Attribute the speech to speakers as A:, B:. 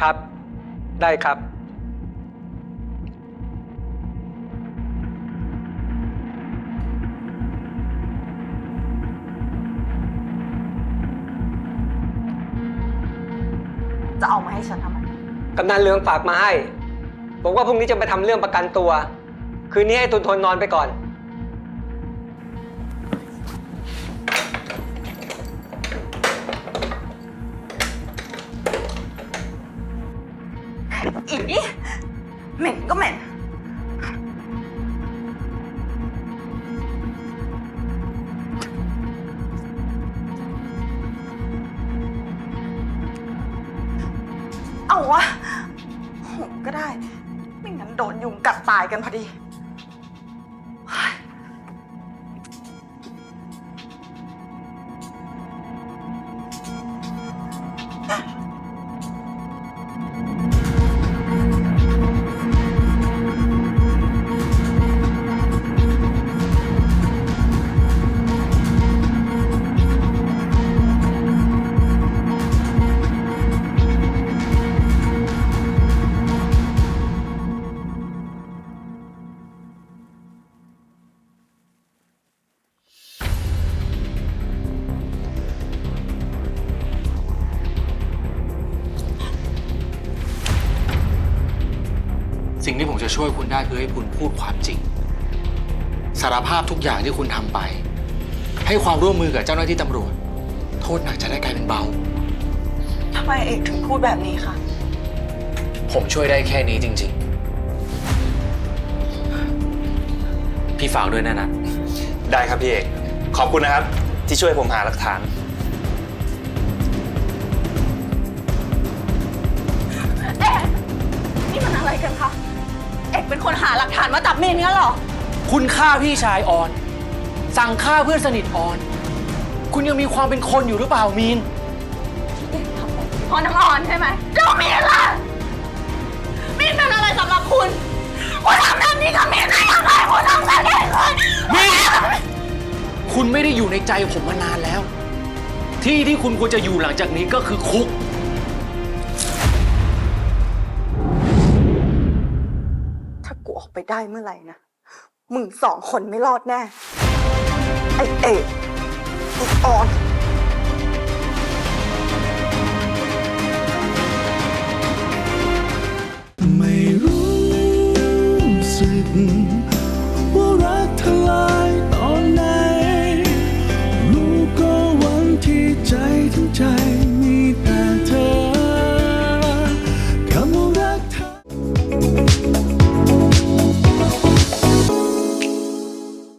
A: ครับ ได้ครับ
B: จะเอามาให้ฉันทำไม
A: กำนันเรืองฝากมาให้ บอกว่าพรุ่งนี้จะไปทำเรื่องประกันตัว คืนนี้ให้ตุนทนนอนไปก่อน
B: อีเหม็นก็เหม็น เอาวะโหก็ได้ ไม่งั้นโดนยุงกัดตายกันพอดี
C: สิ่งที่ผมจะช่วยคุณได้คือให้คุณพูดความจริง สารภาพทุกอย่างที่คุณทำไป ให้ความร่วมมือกับเจ้าหน้าที่ตำรวจ โทษหนักจะได้กลายเป็นเบา
B: ทำไมเอกถึงพูดแบบนี้คะ
C: ผมช่วยได้แค่นี้จริง ๆ พี่ฝากด้วยนะนัท
D: ได้ครับพี่เอก ขอบคุณนะครับ ที่ช่วยผมหาหลักฐา
B: น หาหลักฐานมาจับมีนงั้นเหรอ
C: คุณฆ่าพี่ชายออน สั่งฆ่าเพื่อนสนิทออน คุณยังมีความเป็นคนอยู่หรือเปล่ามีน
B: พอน้ำอ่อนใช่ไหมแล้วมีนล่ะมีนเป็นอะไรสำหรับคุณ คุณทำแบบนี้กับมีนได้ยังไงคุณทำแบบนี้เลย
C: มีน คุณไม่ได้อยู่ในใจผมมานานแล้ว ที่ที่คุณควรจะอยู่หลังจากนี้ก็คือคุก
B: ถ้ากูออก ไปได้เมื่อไหร่นะ มึงสองคนไม่รอดแน่ ไอเอกไอออน